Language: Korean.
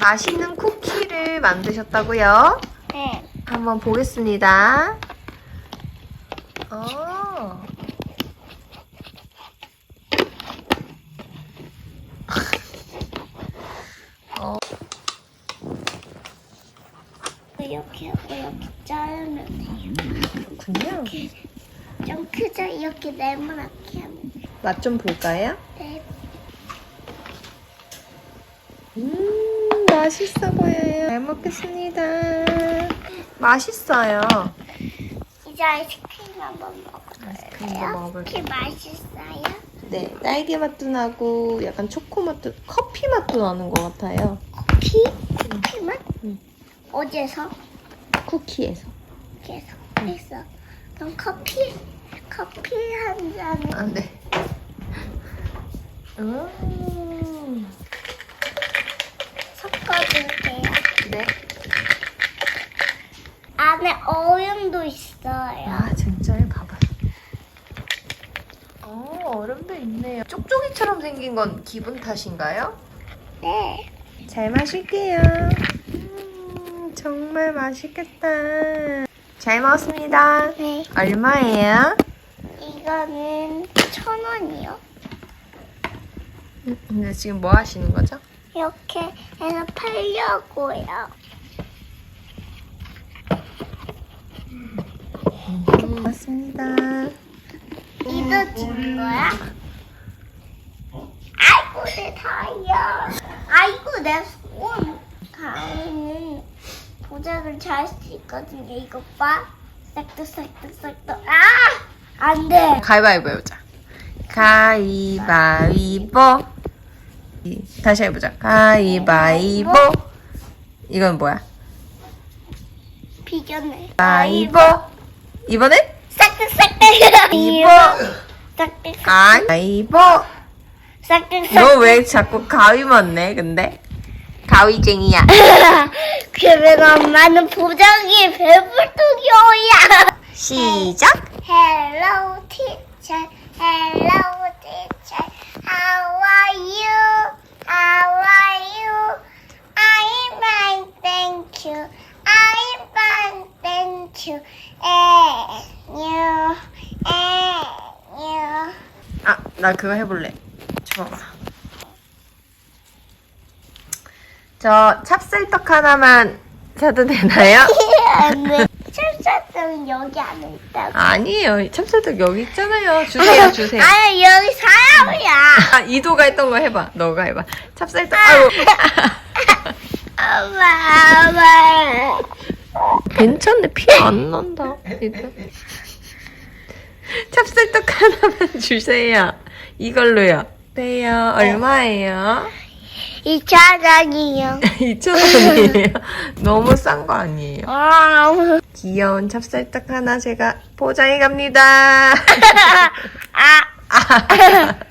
맛있는 쿠키를 만드셨다고요? 네. 한번 보겠습니다. 어. 어. 이렇게 이렇게 자르면 돼요. 그렇군요. 좀 크죠? 이렇게 네모나게 하면 돼요. 맛 좀 볼까요? 네. 음, 맛있어 보여요. 잘 먹겠습니다. 맛있어요. 이제 아이스크림 한번 아이스크림도 먹어볼까요? 먹어볼게요. 이렇게 맛있어요? 네, 딸기 맛도 나고 약간 초코 맛도, 커피 맛도 나는 것 같아요. 커피? 커피 맛? 응. 어디서? 쿠키에서. 계속 했어. 그럼 커피? 커피 한 잔. 아, 네. 음. 섞어줄게요. 네. 안에 얼음도 있어요. 아, 진짜요? 봐봐요. 어, 얼음도 있네요. 쪽쪽이처럼 생긴 건 기분 탓인가요? 네. 잘 마실게요. 음, 정말 맛있겠다. 잘 먹었습니다. 네. 얼마예요? 이거는 천 원이요. 음, 근데 지금 뭐 하시는 거죠? 이렇게 해서 팔려고요. 고맙습니다. 준 거야? 아이고 내 다이아. 아이고 내 손. 가위는 도장을 잘 수 있거든요. 이거 봐. 싹둑싹둑싹둑. 아! 안 돼. 가위바위보 해보자. 가위바위보. 이, 다시 해보자. 가위바위보. 이건 뭐야? 비견해. 바위보. 이번엔? 싹둑싹둑. 이보. 싹둑싹둑. 가위바위보. 싹둑싹둑. 너왜 자꾸 가위만 내, 근데? 가위쟁이야. 그러면 엄마는 보자기에 배불뚝이야. 시작. Hello teacher, hello teacher, how are you? How are you? I'm fine, thank you. I'm fine, thank you. And you, and you. 아, 나 그거 해볼래. 줘봐. 저 찹쌀떡 하나만 사도 되나요? 안돼. 철사등은 여기 안에 있다고. 아니에요. 찹쌀떡 여기 있잖아요. 주세요, 주세요. 아니 여기 사람이야. 아, 이도가 했던 거 해봐. 너가 해봐. 찹쌀떡. 아유. 엄마, 엄마. 괜찮네. 피 안 난다. 찹쌀떡 하나만 주세요. 이걸로요. 네요. 얼마예요? 이 차장이요. 2,000원이에요. 너무 싼 거 아니에요? 아, 귀여운 찹쌀떡 하나 제가 포장해 갑니다. 아, 아.